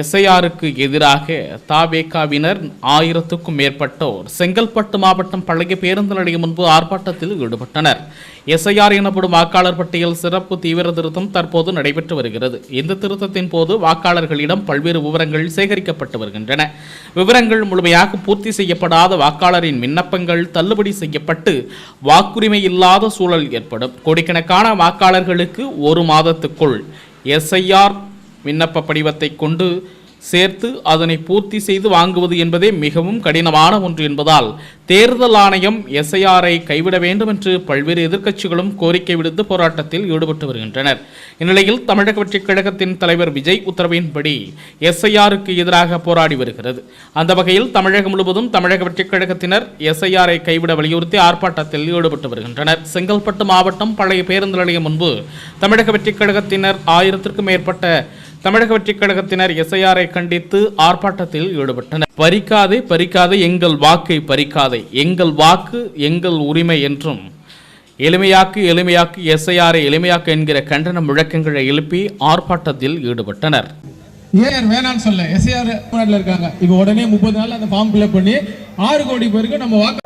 எஸ்ஐஆருக்கு எதிராக தாவேகாவினர் ஆயிரத்துக்கும் மேற்பட்டோர் செங்கல்பட்டு மாவட்டம் பழைய பேருந்து நிலையம் முன்பு ஆர்ப்பாட்டத்தில் ஈடுபட்டனர். எஸ்ஐஆர் எனப்படும் வாக்காளர் பட்டியல் சிறப்பு தீவிர திருத்தம் தற்போது நடைபெற்று வருகிறது. இந்த திருத்தத்தின் போது வாக்காளர்களிடம் பல்வேறு விவரங்கள் சேகரிக்கப்பட்டு வருகின்றன. விவரங்கள் முழுமையாக பூர்த்தி செய்யப்படாத வாக்காளரின் விண்ணப்பங்கள் தள்ளுபடி செய்யப்பட்டு வாக்குரிமை இல்லாத சூழல் ஏற்படும். கோடிக்கணக்கான வாக்காளர்களுக்கு ஒரு மாதத்துக்குள் எஸ்ஐஆர் விண்ணப்ப படிவத்தை கொண்டு சேர்த்து அதனை பூர்த்தி செய்து வாங்குவது என்பதே மிகவும் கடினமான ஒன்று என்பதால் தேர்தல் ஆணையம் எஸ்ஐஆரை கைவிட வேண்டும் என்று பல்வேறு எதிர்க்கட்சிகளும் கோரிக்கை விடுத்து போராட்டத்தில் ஈடுபட்டு வருகின்றனர். இந்நிலையில் தமிழக வெற்றிக் கழகத்தின் தலைவர் விஜய் உத்தரவின்படி எஸ்ஐஆருக்கு எதிராக போராடி வருகிறது. அந்த வகையில் தமிழகம் முழுவதும் தமிழக வெற்றிக் கழகத்தினர் எஸ்ஐஆரை கைவிட வலியுறுத்தி ஆர்ப்பாட்டத்தில் ஈடுபட்டு வருகின்றனர். செங்கல்பட்டு மாவட்டம் பழைய பேருந்து நிலையம் முன்பு தமிழக வெற்றிக் கழகத்தினர் ஆயிரத்திற்கும் மேற்பட்ட தமிழக வெற்றிக் கழகத்தினர் எஸ்ஐஆரை கண்டித்து ஆர்ப்பாட்டத்தில் ஈடுபட்டனர். பறிக்காதே பறிக்காதே எங்கள் வாக்கை பறிக்காதே. எங்கள் வாக்கு எங்கள் உரிமை என்றும் எளிமையாக்கு எளிமையாக்கு எஸ்ஐஆரை எளிமையாக்கு என்கிற கண்டன முழக்கங்களை எழுப்பி ஆர்ப்பாட்டத்தில் ஈடுபட்டனர். ஏன் வேணாம்னு சொல்ல எஸ்ஏஆர் தமிழ்நாட்டில் இருக்காங்க. இப்போ உடனே முப்பது நாள் அந்த ஃபார்ம் ஃபில்அப் பண்ணி ஆறு கோடி பேருக்கு நம்ம வாக்கு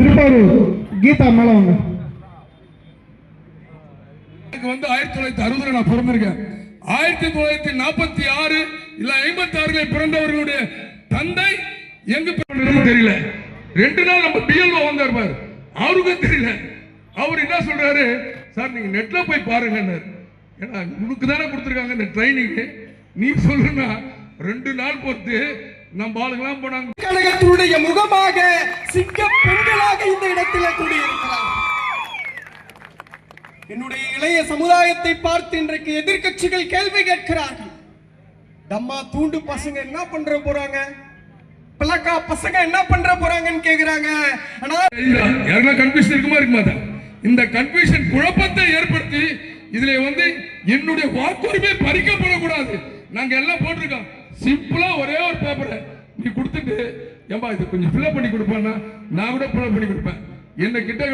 திருப்பாரூர் கீதா மேல வாங்க. எனக்கு வந்து ஆயிரத்தி தொள்ளாயிரத்தி அறுபதுல நான் பிறந்திருக்கேன். ஆயிரத்தி தொள்ளாயிரத்தி நாற்பத்தி ஆறு இல்ல ஐம்பத்தி ஆறுல பிறந்தவர்களுடைய தந்தை எங்க தெரியல. ரெண்டு நாள் நம்ம பிஎல்ஓ வந்தார் பாரு. அவருக்கும் தெரியல. அவர் என்ன சொல்றாரு? சார் நீங்க நெட்ல போய் பாருங்க ஏன்னா உனக்கு தானே கொடுத்துருக்காங்க இந்த ட்ரைனிங் நீ சொல்லுன்னா ரெண்டு நாள் பொறுத்து நம்ம ஆளுங்கெல்லாம் போனாங்க. கழகத்தினுடைய முகமாக சிங்க பெண்களாக இந்த இடத்தில் கூடியிருக்கிறார் என்னுடைய இளைய சமுதாயத்தை பார்த்து இன்றைக்கு எதிர்க்கட்சிகள் கேள்வி கேட்கிறார்கள். தம்மா தூண்டு பசங்க என்ன பண்ற போறாங்க? பிளக்கா பசங்க என்ன பண்ற போறாங்கன்னு கேக்குறாங்க. ஆனா யாருன்னா கன்ஃபியூஷன் இருக்குமா இருக்க மாட்டேன் இந்த கன்ஃபியூஷன் குழப்பத்தை ஏற்படுத்தி இதுல வந்து என்னுடைய வாக்குரிமை பறிக்கப்படக்கூடாது. நாங்க எல்லாம் போட்டிருக்கோம். சிம்பிளா ஒரே ஒரு பேப்பரை நீ கொடுத்துட்டு ஏன்பா இது கொஞ்சம் ஃபில்அப் பண்ணி கொடுப்பான்னா நான் கூட ஃபில்அப் பண்ணி கொடுப்பேன். என்ன கிட்ட